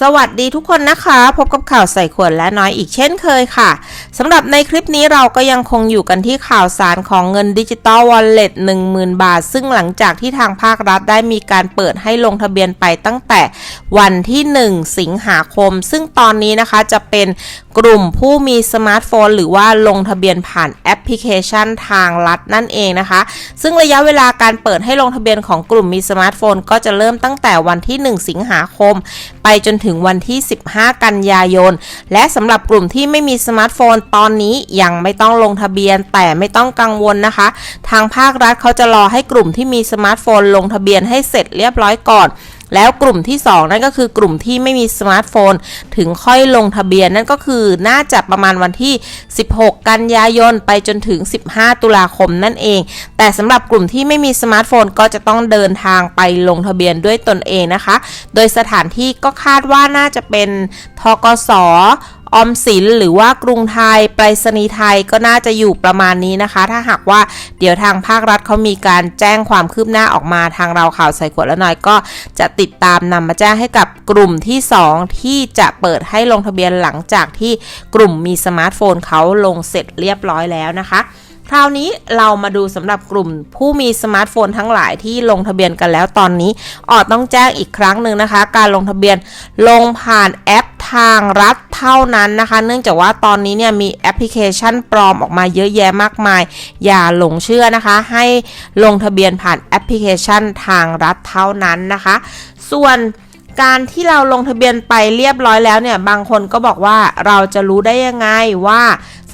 สวัสดีทุกคนนะคะ พบกับข่าวใส่ขวดและน้อยอีกเช่นเคยค่ะสำหรับในคลิปนี้เราก็ยังคงอยู่กันที่ข่าวสารของเงินดิจิตอลวอลเล็ต10,000 บาท ซึ่งหลังจากที่ทางภาครัฐได้มีการเปิดให้ลงทะเบียนไปตั้งแต่วันที่ 1 สิงหาคม ซึ่งตอนนี้นะคะจะเป็นกลุ่มผู้มีสมาร์ทโฟน หรือว่าลงทะเบียนผ่านแอปพลิเคชันทางรัฐนั่นเองนะคะ ซึ่งระยะเวลาการเปิดให้ลงทะเบียนของกลุ่มมีสมาร์ทโฟน ก็จะเริ่มตั้งแต่วันที่ 1 สิงหาคม ไปจนถึงวันที่ 15 กันยายน และสำหรับกลุ่มที่ไม่มีสมาร์ทโฟนตอนนี้ยังไม่ต้องลงทะเบียน แต่ไม่ต้องกังวลนะคะ ทางภาครัฐเขาจะรอให้กลุ่มที่มีสมาร์ทโฟนลงทะเบียนให้เสร็จเรียบร้อยก่อน แล้วกลุ่มที่ 2 นั่นก็คือกลุ่มที่ไม่มีสมาร์ทโฟน ถึงค่อยลงทะเบียนนั่นก็คือน่าจะประมาณวันที่ 16 กันยายนไปจนถึง 15 ตุลาคมนั่นเอง แต่สำหรับกลุ่มที่ไม่มีสมาร์ทโฟนก็จะต้องเดินทางไปลงทะเบียนด้วยตนเองนะคะ โดยสถานที่ก็คาดว่าน่าจะเป็นทกส ออมสินหรือว่ากรุงไทยไปรษณีย์ไทยก็น่าจะอยู่ประมาณนี้นะคะ ถ้าหากว่าเดี๋ยวทางภาครัฐเขามีการแจ้งความคืบหน้าออกมาทางเราข่าวใส่ขวดและน้อยก็จะติดตามนำมาแจ้งให้กับกลุ่มที่ 2 ที่จะเปิดให้ลงทะเบียนหลังจากที่กลุ่มมีสมาร์ทโฟนเขาลงเสร็จเรียบร้อยแล้วนะคะคราวนี้เรามาดูสำหรับกลุ่มผู้มีสมาร์ทโฟนทั้งหลายที่ลงทะเบียนกันแล้วตอนนี้ ออดต้องแจ้งอีกครั้งหนึ่งนะคะ การลงทะเบียนลงผ่านแอป ทางรัฐเท่านั้นนะคะ เนื่องจากว่าตอนนี้เนี่ยมีแอปพลิเคชันปลอมออกมาเยอะแยะมากมาย อย่าหลงเชื่อนะคะ ให้ลงทะเบียนผ่านแอปพลิเคชันทางรัฐเท่านั้นนะคะ ส่วนการที่เราลงทะเบียนไปเรียบร้อยแล้วเนี่ย บางคนก็บอกว่าเราจะรู้ได้ยังไงว่า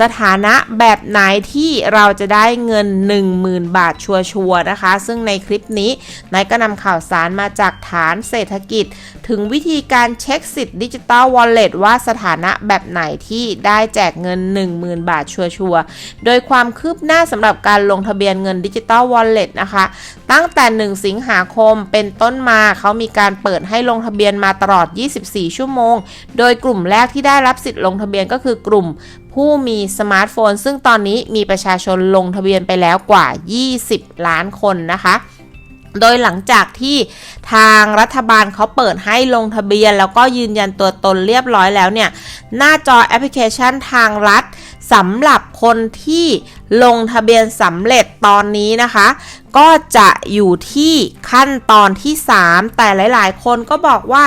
สถานะแบบไหนที่เราจะได้เงิน 10,000 บาทชัวร์ๆนะคะ ซึ่งในคลิปนี้นายก็นำข่าวสารมาจากฐานเศรษฐกิจ ถึงวิธีการเช็คสิทธิ์ดิจิตอลวอลเล็ตว่าสถานะแบบไหนที่ได้แจกเงิน 10,000 บาทชัวร์ๆโดยความคืบหน้าสำหรับการลงทะเบียนเงินดิจิตอลวอลเล็ตนะคะ ตั้งแต่ 1 สิงหาคมเป็นต้นมาเขามีการเปิดให้ลงทะเบียนมาตลอด 24 ชั่วโมง โดยกลุ่มแรกที่ได้รับสิทธิ์ลงทะเบียนก็คือกลุ่มผู้มีสมาร์ทโฟน ซึ่งตอนนี้มีประชาชนลงทะเบียนไปแล้วกว่า 20 ล้านคนนะคะโดยหลังจากที่ทางรัฐบาลเขาเปิดให้ลงทะเบียน แล้วก็ยืนยันตัวตนเรียบร้อยแล้วเนี่ย หน้าจอแอปพลิเคชันทางรัฐสำหรับคนที่ ลงทะเบียนสำเร็จตอนนี้นะคะ ก็จะอยู่ที่ขั้นตอนที่ 3 แต่หลาย ๆ คนก็บอกว่า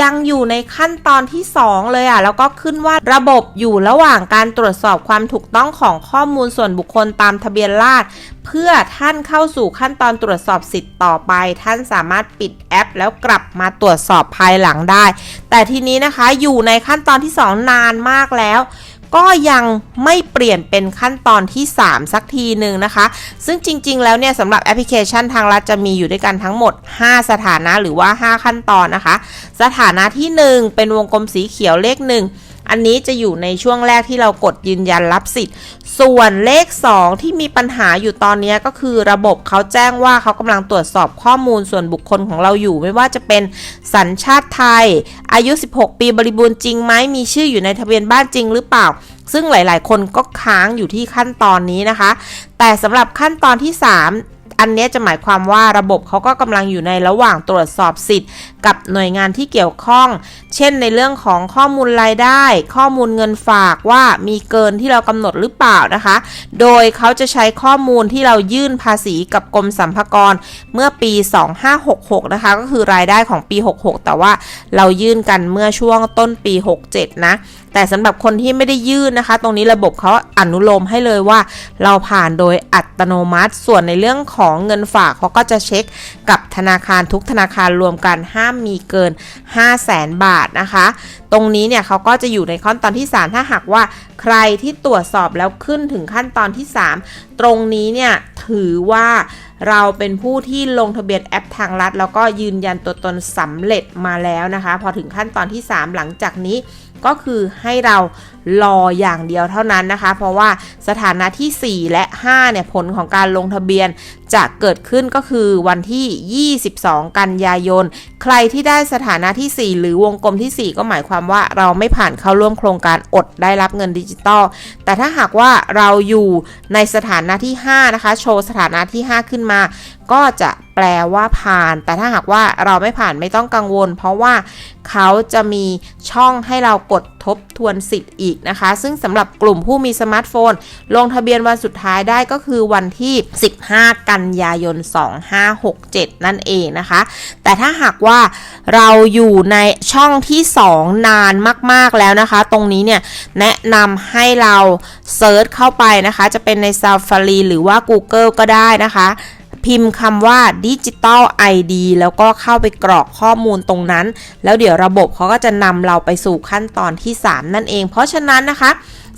ยังอยู่ในขั้นตอนที่ 2 เลยอะ่ะ แล้วก็ขึ้นว่าระบบอยู่ระหว่างการตรวจสอบความถูกต้องของข้อมูลส่วนบุคคลตามทะเบียนราษฎรเพื่อท่านเข้าสู่ขั้นตอนตรวจสอบสิทธิ์ต่อไป ท่านสามารถปิดแอป แล้วกลับมาตรวจสอบภายหลังได้ แต่ทีนี้นะคะอยู่ในขั้นตอนที่ 2 นานมากแล้ว ก็ยังไม่เปลี่ยนเป็นขั้นตอนที่ 3 สักทีหนึ่งนะคะ ซึ่งจริง ๆ แล้วเนี่ยสำหรับแอปพลิเคชันทางรัฐจะมีอยู่ด้วยกันทั้งหมด 5 สถานะหรือว่า 5 ขั้นตอนนะคะ สถานะที่ 1 เป็นวงกลมสีเขียวเลข 1 อันนี้จะอยู่ในช่วงแรกที่เรากดยืนยันรับสิทธิ์ ส่วนเลข 2 ที่มีปัญหาอยู่ตอนนี้ก็คือระบบเขาแจ้งว่าเขากำลังตรวจสอบข้อมูลส่วนบุคคลของเราอยู่ ไม่ว่าจะเป็นสัญชาติไทย อายุ 16 ปีบริบูรณ์จริงไหมมีชื่ออยู่ในทะเบียนบ้านจริงหรือเปล่า ซึ่งหลาย ๆ คนก็ค้างอยู่ที่ขั้นตอนนี้นะคะ แต่สำหรับขั้นตอนที่ 3 อันนี้จะหมายความว่าระบบเขาก็กำลังอยู่ในระหว่างตรวจสอบสิทธิ์ กับหน่วยงานที่เกี่ยวข้อง เช่นในเรื่องของข้อมูลรายได้ ข้อมูลเงินฝากว่ามีเกินที่เรากำหนดหรือเปล่านะคะ โดยเขาจะใช้ข้อมูลที่เรายื่นภาษีกับกรมสรรพากรเมื่อปี 2566 นะคะ ก็คือรายได้ของปี 66 แต่ว่าเรายื่นกันเมื่อช่วงต้นปี 67 นะแต่สำหรับคนที่ไม่ได้ยื่นนะคะ ตรงนี้ระบบเขาอนุโลมให้เลยว่า เราผ่านโดยอัตโนมัติส่วนในเรื่องของสองเงินฝากเขาก็จะเช็คกับธนาคารทุกธนาคารรวมกันห้ามมีเกิน 5 0 0แสนบาทนะคะ ตรงนี้เนี่ยเขาก็จะอยู่ในขั้นตอนที่ 3 ถ้าหากว่าใครที่ตรวจสอบแล้วขึ้นถึงขั้นตอนที่ 3 ตรงนี้เนี่ยถือว่าเราเป็นผู้ที่ลงทะเบียนแอปทางรัฐ แล้วก็ยืนยันตัวตนสำเร็จมาแล้วนะคะ พอถึงขั้นตอนที่ 3 หลังจากนี้ ก็คือให้เรารออย่างเดียวเท่านั้นนะคะ เพราะว่าสถานะที่ 4 และ 5 เนี่ย ผลของการลงทะเบียนจะเกิดขึ้นก็คือวันที่ 22 กันยายน ใครที่ได้สถานะที่ 4 หรือวงกลมที่ 4 ก็หมายความว่าเราไม่ผ่านเข้าร่วมโครงการอดได้รับเงินดิจิตอล แต่ถ้าหากว่าเราอยู่ในสถานะที่ 5 นะคะ โชว์สถานะที่ 5 ขึ้นมา ก็จะแปลว่าผ่าน แต่ถ้าหากว่าเราไม่ผ่านไม่ต้องกังวล เพราะว่าเขาจะมีช่องให้เรากดทบทวนสิทธิ์อีกนะคะ ซึ่งสำหรับกลุ่มผู้มีสมาร์ทโฟน ลงทะเบียนวันสุดท้ายได้ก็คือวันที่ 15 กันยายน 2567 นั่นเองนะคะ แต่ถ้าหากว่าเราอยู่ในช่องที่ 2 นานมาก ๆ แล้วนะคะ ตรงนี้เนี่ยแนะนำให้เราเซิร์ชเข้าไปนะคะ จะเป็นใน Safari หรือว่า Google ก็ได้นะคะ พิมพ์คำว่า Digital ID แล้วก็เข้าไปกรอกข้อมูลตรงนั้น แล้วเดี๋ยวระบบเขาก็จะนำเราไปสู่ขั้นตอนที่ 3 นั่นเอง เพราะฉะนั้นนะคะ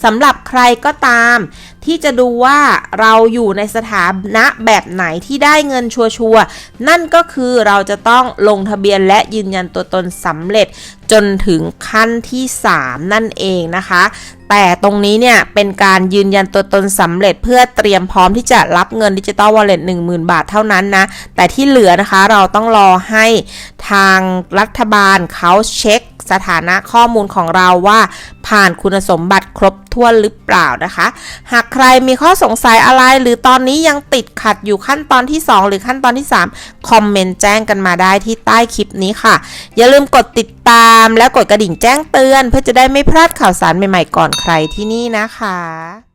สำหรับใครก็ตาม ที่จะดูว่าเราอยู่ในสถานะแบบไหนที่ได้เงินชัวร์ๆนั่นก็คือเราจะต้องลงทะเบียนและยืนยันตัวตนสำเร็จจนถึงขั้นที่ 3 นั่นเองนะคะ แต่ตรงนี้เนี่ยเป็นการยืนยันตัวตนสำเร็จเพื่อเตรียมพร้อมที่จะรับเงินดิจิตอลวอลเล็ต10,000 บาทเท่านั้นนะ แต่ที่เหลือนะคะเราต้องรอให้ทางรัฐบาลเขาเช็ค สถานะข้อมูลของเราว่า ผ่านคุณสมบัติครบถ้วนหรือเปล่านะคะ หากใครมีข้อสงสัยอะไร หรือตอนนี้ยังติดขัดอยู่ขั้นตอนที่ 2 หรือขั้นตอนที่ 3 คอมเมนต์แจ้งกันมาได้ที่ใต้คลิปนี้ค่ะ อย่าลืมกดติดตามและกดกระดิ่งแจ้งเตือน เพื่อจะได้ไม่พลาดข่าวสารใหม่ๆก่อนใครที่นี่นะคะ